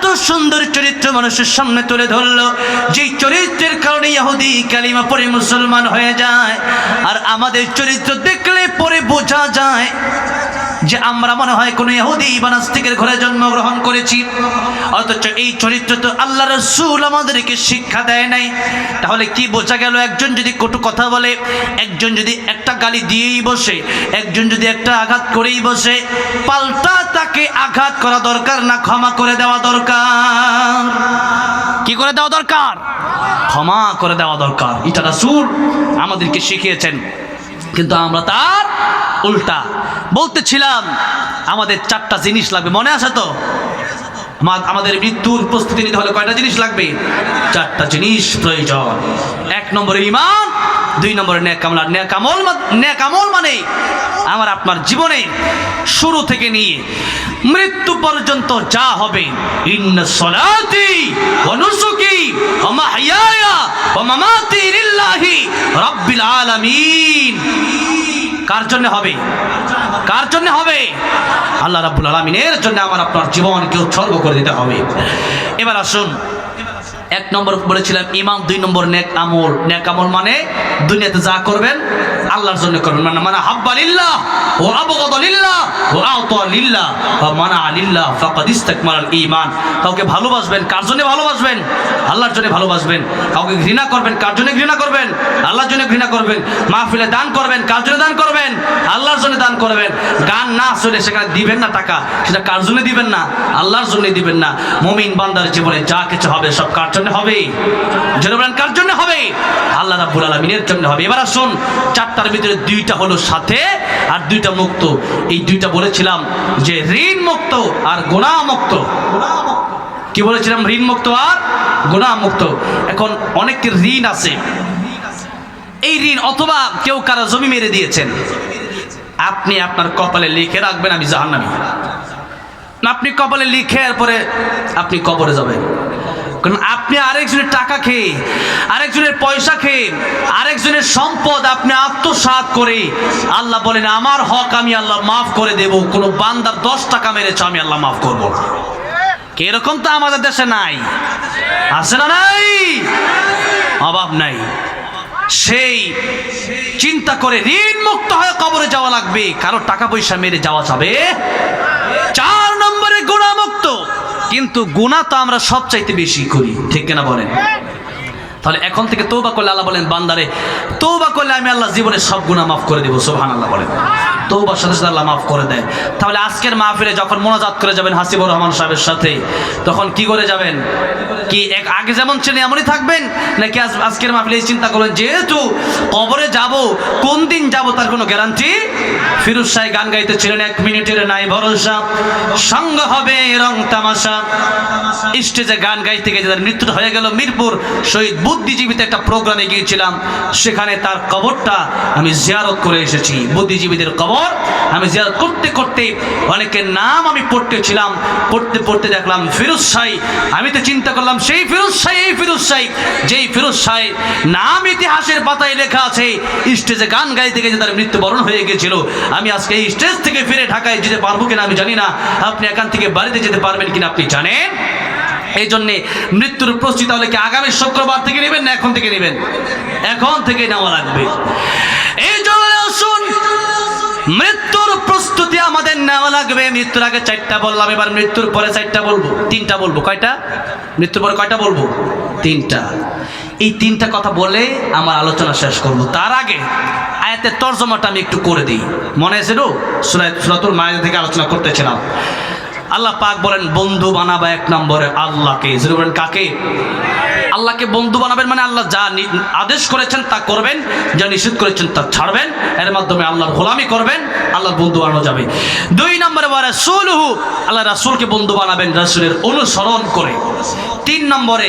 এত সুন্দর চরিত্র মানুষের সামনে তুলে ধরলো যে চরিত্রের কারণে ইহুদি কালিমা পরে মুসলমান হয়ে যায়। আর আমাদের চরিত্র দেখলে পরে বোঝা যায় যে আমরা মনে হয় কোনো ইহুদি বা নাস্তিকের ঘরে জন্মগ্রহণ করেছি, অথচ এই চরিত্র তো আল্লাহ রসুল আমাদেরকে শিক্ষা দেয় নাই। তাহলে কি বোঝা গেল একজন যদি কটু কথা বলে, একজন যদি একটা গালি দিয়েই বসে, একজন যদি একটা আঘাত করেই বসে, পাল্টা তাকে আঘাত করা দরকার না, ক্ষমা করে দেওয়া দরকার? কি করে দেওয়া দরকার? ক্ষমা করে দেওয়া দরকার। এটা রাসূল আমাদেরকে শিখিয়েছেন। কিন্তু আমরা তার উল্টা। বলতেছিলাম, আমাদের চারটা জিনিস লাগবে। মনে আছে তো? আমা- আমাদের মৃত্যুর প্রস্তুতি নিতে হলে কয়টা জিনিস লাগবে? চারটা জিনিস প্রয়োজন। এক নম্বরে ইমান দুই নম্বরে ন্যাকামল ন্যাকামল ন্যাকামল মানে আমার আপনার জীবনে শুরু থেকে নিয়ে মৃত্যু পর্যন্ত যা হবে। কার জন্য হবে? কার জন্য হবে? আল্লাহ রাব্বুল আলামিনের জন্য আমার আপনার জীবনকে উৎসর্গ করে দিতে হবে। এবার আসুন এক নম্বর বলেছিলাম, ইমাম দুই নম্বর নেক আমল। নেক আমল মানে দুনিয়াতে যা করবেন, আল্লাহর জন্য করবেন। মানে মানে হাব্বা লিল্লাহ, ও আবগাদ লিল্লাহ, ও আওতা লিল্লাহ ও মানা লিল্লাহ ফাকাদ ইস্তাকমাল ঈমান। কাউকে ভালোবাসবেন, কার জন্য ভালোবাসবেন? আল্লাহর জন্য ভালোবাসবেন। কাউকে ঘৃণা করবেন, কার জন্য ঘৃণা করবেন? আল্লাহর জন্য ঘৃণা করবেন। মাহফিলে দান করবেন, কার জন্য দান করবেন? আল্লাহর জন্য দান করবেন। গান না শুনে সেখানে দিবেন না টাকা, সেটা কার জন্য দিবেন না? আল্লাহর জন্য দিবেন না। মুমিন বান্দার জীবনে যা কিছু হবে সব কার জন্য হবে? বলেন কার জন্য হবে? আল্লাহ রাব্বুল আলামিনের জন্য হবে। এবার আসুন, চারটার ভিতরে দুইটা হলো সাথে আর দুইটা মুক্ত। এই দুইটা বলেছিলাম যে ঋণ মুক্ত আর গুনাহ মুক্ত কি বলেছিলাম? ঋণ মুক্ত আর গুনাহ মুক্ত এখন অনেকের ঋণ আছে। এই ঋণ অথবা কেউ কারও জমি মেরে দিয়েছেন। আপনি আপনার কপালে লিখে রাখবেন, আমি জাহান্নামি। আপনি কপালে লিখে এরপরে আপনি কবরে যাবেন। কারণ আপনি আরেকজনের টাকা খেয়ে, আরেকজনের পয়সা খেয়ে, আরেকজনের সম্পদ আপনি আত্মসাৎ করে আল্লাহ বলেন, আমার হক আমি আল্লাহ মাফ করে দেব। কোনো বান্দার দশ টাকা মেরেছ, আমি আল্লাহ মাফ করব না। এরকম তো আমাদের দেশে নাই? আছে না নাই? অভাব নাই। সেই চিন্তা করে ঋণ মুক্ত হয়ে কবরে যাওয়া লাগবে। কারও টাকা পয়সা মেরে যাওয়া যাবে? চার কিন্তু গুণা তো আমরা সব চাইতে বেশি করি, ঠিক কিনা বলেন? তাহলে এখন থেকে তৌবা করলে আল্লাহ বলেন, বান্দারে তৌবা করলে আমি আল্লাহ জীবনে সব গুণা মাফ করে দেবো সোহান আল্লাহ বলেন। তৌবার সাথে সাথে আল্লাহ মাফ করে দেয়। তাহলে আজকের মাহফিলে যখন মোনাজাত করে যাবেন হাসিবুর রহমান সাহেবের সাথে তখন কি করে যাবেন? কি এক আগে যেমন ছিলেন এমনই থাকবেন? নাকি আজ আজকের মাহফিলে চিন্তা করবেন যেহেতু কবরে যাব, কোন দিন যাব তার কোনো গ্যারান্টি ফিরুজ সাহেব গান গাইতেছিলেন, এক মিনিটের নাই ভরসা, সঙ্গ হবে রং তামাশা। স্টেজে গান গাইতে গাইতে তার মৃত্যু হয়ে গেল, মিরপুর শহীদ বুদ্ধিজীবীতে একটা প্রোগ্রামে গিয়েছিলাম। সেখানে তার কবরটা আমি জিয়ারত করে এসেছি। বুদ্ধিজীবীদের কবর আমি জিয়ারত করতে করতে অনেকের নাম আমি পড়তেছিলাম পড়তে পড়তে দেখলাম ফিরোজ শাহী। আমি তো চিন্তা করলাম, সেই ফিরোজ শাহী, এই ফিরোজ শাহী। যেই ফিরোজ শাহী নাম ইতিহাসের পাতায় লেখা আছে, স্টেজে গান গাইতে গাইতে তার মৃত্যুবরণ হয়ে গেছিল। আমি আজকে এই স্টেজ থেকে ফিরে ঢাকায় যেতে পারব কিনা আমি জানি না। আপনি এখান থেকে বাড়িতে যেতে পারবেন কিনা আপনি জানেন? এই জন্যে মৃত্যুর প্রস্তুতি তাহলে কি আগামী শুক্রবার থেকে নেবেন না এখন থেকে নেবেন? এখন থেকে নেওয়া লাগবে। এই জন্য আসুন, মৃত্যুর প্রস্তুতি আমাদের নেওয়া লাগবে। মৃত্যুর আগে চারটা বললাম, এবার মৃত্যুর পরে চারটা বলব। তিনটা বলব, কয়টা? মৃত্যুর পরে কয়টা বলব? তিনটা। এই তিনটা কথা বলে আমার আলোচনা শেষ করব। তার আগে আয়াতের তর্জমাটা আমি একটু করে দিই। মনে আছে তো? সুরাতুল মায়ের থেকে আলোচনা করতেছিলাম। আল্লাহ পাক বলেন, বন্ধু বানাবা এক নম্বরে আল্লাহকে। বলেন, কাকে? আল্লাহকে বন্ধু বানাবেন মানে আল্লাহ যা আদেশ করেছেন তা করবেন, যা নিষেধ করেছেন তা ছাড়বেন, এর মাধ্যমে আল্লাহর গোলামি করবেন, আল্লাহর বন্ধু বানানো যাবে। দুই নম্বরে রাসূলহু, আল্লাহ রাসূলকে বন্ধু বানাবেন রাসূলের অনুসরণ করে। তিন নম্বরে,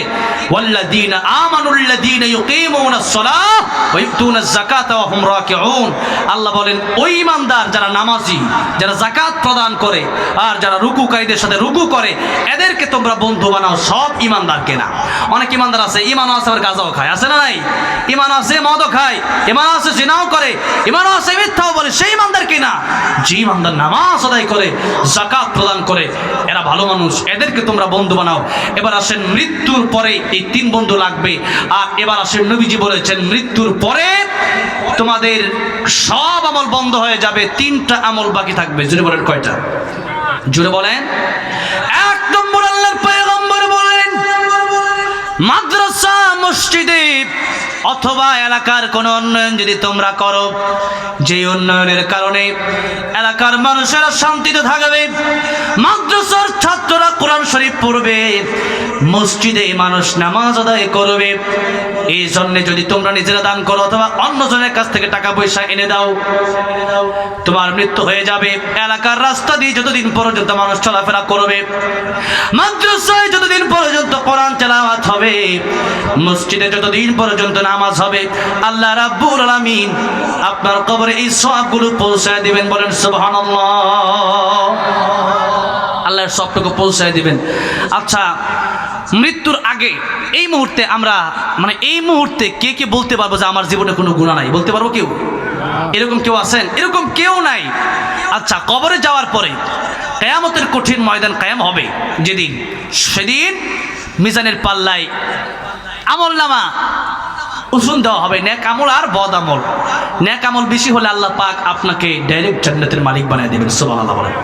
ওয়াল্লাযীনা আমানুল্লাযীনা ইউকিমুনাস সালাহ ওয়া ইউতুনাজ যাকাতা ওয়া হুম রাকিউন। আল্লাহ বলেন ওই ইমানদার যারা নামাজি, যারা যাকাত প্রদান করে আর যারা রুকু রুকুকারীদের সাথে রুকু করে, এদেরকে তোমরা বন্ধু বানাও, সব ইমানদারকে না অনেক ইমানদার আছে, ইমানও আছে, আবার গাঁজাও খায়। আছে না নাই? ইমান আছে, মদও খায়। ইমান আছে, জিনাও করে। ইমান আছে, মিথ্যাও বলে, সেই ইমানদারকে না যে ইমানদার নামাজ আদায় করে জাকাত প্রদান করে, এরা ভালো মানুষ, এদেরকে তোমরা বন্ধু বানাও। এবার আসেন মৃত্যুর পরে এই তিন বন্ধু লাগবে। আর এবার আসেন নবীজি বলেছেন, মৃত্যুর পরে তোমাদের সব আমল বন্ধ হয়ে যাবে, তিনটা আমল বাকি থাকবে। জুড়ে বলেন কয়টা? জুড়ে বলেন। এক নম্বর আল্লাহর পয়গম্বর বলেন, মাদ্রাসা, মসজিদে অথবা এলাকার কোন উন্নয়ন যদি তোমরা করো যে উন্নয়নের কারণে এলাকার মানুষেরা শান্তিতে থাকবে, মাদ্রাসার ছাত্ররা কোরআন শরীফ পড়বে মসজিদে মানুষ নামাজ আদায় করবে। এই জন্য যদি তোমরা নিজেরা দান করো অথবা অন্যজনের কাছ থেকে টাকা পয়সা এনে দাও, তোমার মৃত্যু হয়ে যাবে। এলাকার রাস্তা দিয়ে যতদিন পর্যন্ত মানুষ চলাফেরা করবে, মাদ্রাসায় যতদিন পর্যন্ত কোরআন তেলাওয়াত হবে, মসজিদে যতদিন পর্যন্ত নামাজ হবে, আল্লাহ রাব্বুল আলামিন আপনার কবরে এই সবগুলো পৌঁছায় দিবেন বলেন, সুবহানাল্লাহ। আল্লাহর সবটুকু পৌঁছায় দিবেন। আচ্ছা মৃত্যুর আগে এই মুহূর্তে আমরা মানে এই মুহূর্তে কে কে বলতে পারব যে আমার জীবনে কোনো গুণা নাই? বলতে পারব কেউ? এরকম কেউ আছেন? এরকম কেউ নাই। আচ্ছা কবরে যাওয়ার পরে কেয়ামতের কঠিন ময়দান কায়াম হবে। যেদিন, সেদিন মিজানের পাল্লায় আমল নামা উসুন দেওয়া হবে। ন্যাক আমল আর বদ আমল। ন্যাক আমল বেশি হলে আল্লাহ পাক আপনাকে ডাইরেক্ট জান্নাতের মালিক বানিয়ে দেবেন। সুবহানাল্লাহ বলেন।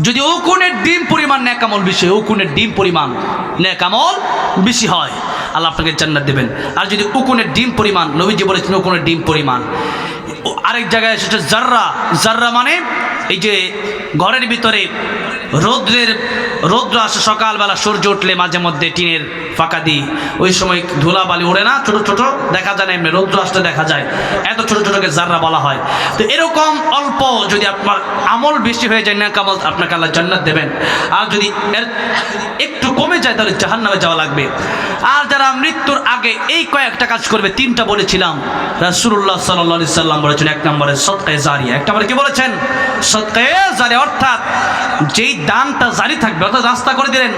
যদি ওকুনের ডিম পরিমাণ ন্যাকামল বেশি উকুনের ডিম পরিমাণ ন্যাকামল বেশি হয়, আল্লাহ আপনাকে জান্নাত দেবেন। আর যদি উকুনের ডিম পরিমাণ, নবীজি বলেছেন উকুনের ডিম পরিমাণ। আরেক জায়গায় সেটা জাররা। জাররা মানে এই যে ঘরের ভিতরে রৌদ্রের, রৌদ্র আসে সকালবেলা, সূর্য উঠলে মাঝে মধ্যে টিনের ফাঁকা দিই। ওই সময় ধুলাবালি ওড়ে না, ছোট ছোট, দেখা যায় না, এমনি রৌদ্র আসতে দেখা যায়। এত ছোট ছোটকে জাররা বলা হয়। তো এরকম অল্প যদি আপনার আমল বেশি হয়ে যায় না কামল আপনাকে আল্লাহ জান্নাত দেবেন। আর যদি এর একটু কমে যায়, তাহলে জাহান্নামে যাওয়া লাগবে। আর যারা মৃত্যুর আগে এই কয়েকটা কাজ করবে, তিনটা বলেছিলাম। রাসূলুল্লাহ সাল্লাল্লাহু সাল্লাম বলেছেন, এক নম্বরে সদকায়ে জারিয়া, এক নম্বরে কি বলেছেন? জারিয়া অর্থাৎ যেই দানটা জারি থাকবে, অর্থাৎ রাস্তা করে দিলেন,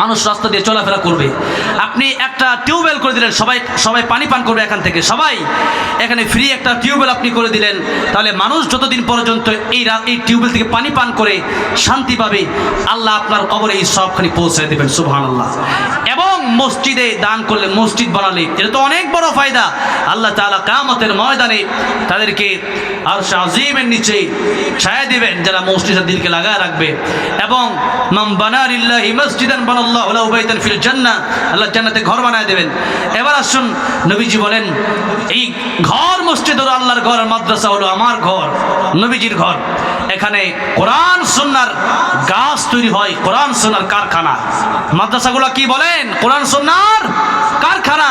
মানুষ রাস্তা দিয়ে চলাফেরা করবে। আপনি একটা টিউবওয়েল করে দিলেন, সবাই সবাই পানি পান করবে এখান থেকে। সবাই এখানে ফ্রি একটা টিউবওয়েল আপনি করে দিলেন, তাহলে মানুষ যতদিন পর্যন্ত এই এই টিউবওয়েল থেকে পানি পান করে, শান্তি পাবে। আল্লাহ আপনার কবরে এই সবখানি পৌঁছে দেবেন সুবহান আল্লাহ এবং মসজিদে দান করলে, মসজিদ বানালে, এটা তো অনেক বড় ফায়দা। আল্লাহ তাআলা কামতের ময়দানে তাদেরকে আর আজিমের নিচে ছায়া দিবেন, যারা মসজিদের দিলকে লাগায় রাখবে। এবং মাম বানারিল্লাহি মসজিদান বানাল্লাহু লাহু বাইতান ফিল জান্নাহ, আল্লাহ জান্নাতে ঘর বানায় দেবেন। এবার আসুন নবীজি বলেন, এই ঘর মসজিদ হলো আল্লাহর ঘর মাদ্রাসা হলো আমার ঘর, নবীজির ঘর। এখানে কোরআন, সুন্নার গাছ তৈরি হয়, কোরআন, সুন্নার কারখানা। মাদ্রাসাগুলো কি বলেন? কোরআন, সুন্নার কারখানা।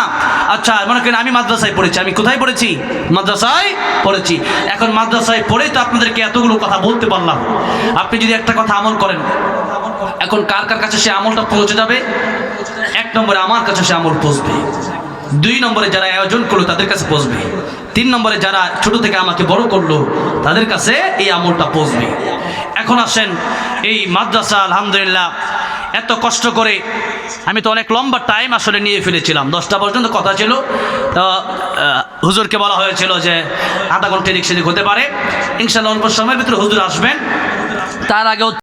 আচ্ছা মনে করেন আমি মাদ্রাসায় পড়েছি, আমি কোথায় পড়েছি? মাদ্রাসায় পড়েছি। এখন মাদ্রাসায় পড়ে তো আপনাদেরকে এতগুলো কথা বলতে পারলাম। আপনি যদি একটা কথা আমল করেন, এখন কার কার কাছে সে আমলটা পৌঁছে যাবে? এক নম্বরে আমার কাছে সে আমল পৌঁছবে। দুই নম্বরে যারা আয়োজন করল, তাদের কাছে পৌঁছবে। তিন নম্বরে যারা ছোট থেকে আমাকে বড় করল, তাদের কাছে এই আমলটা পৌঁছবে। এখন আসেন, এই মাদ্রাসা, আলহামদুলিল্লাহ, এত কষ্ট করে আমি তো অনেক লম্বা টাইম আসলে নিয়ে ফেলেছিলাম। দশটা পর্যন্ত কথা ছিল। তো হুজুরকে বলা হয়েছিল যে আধা ঘণ্টা রিক্সা হতে পারে। ইনশাল্লাহ অল্প সময়ের ভিতরে হুজুর আসবেন। তার আগেও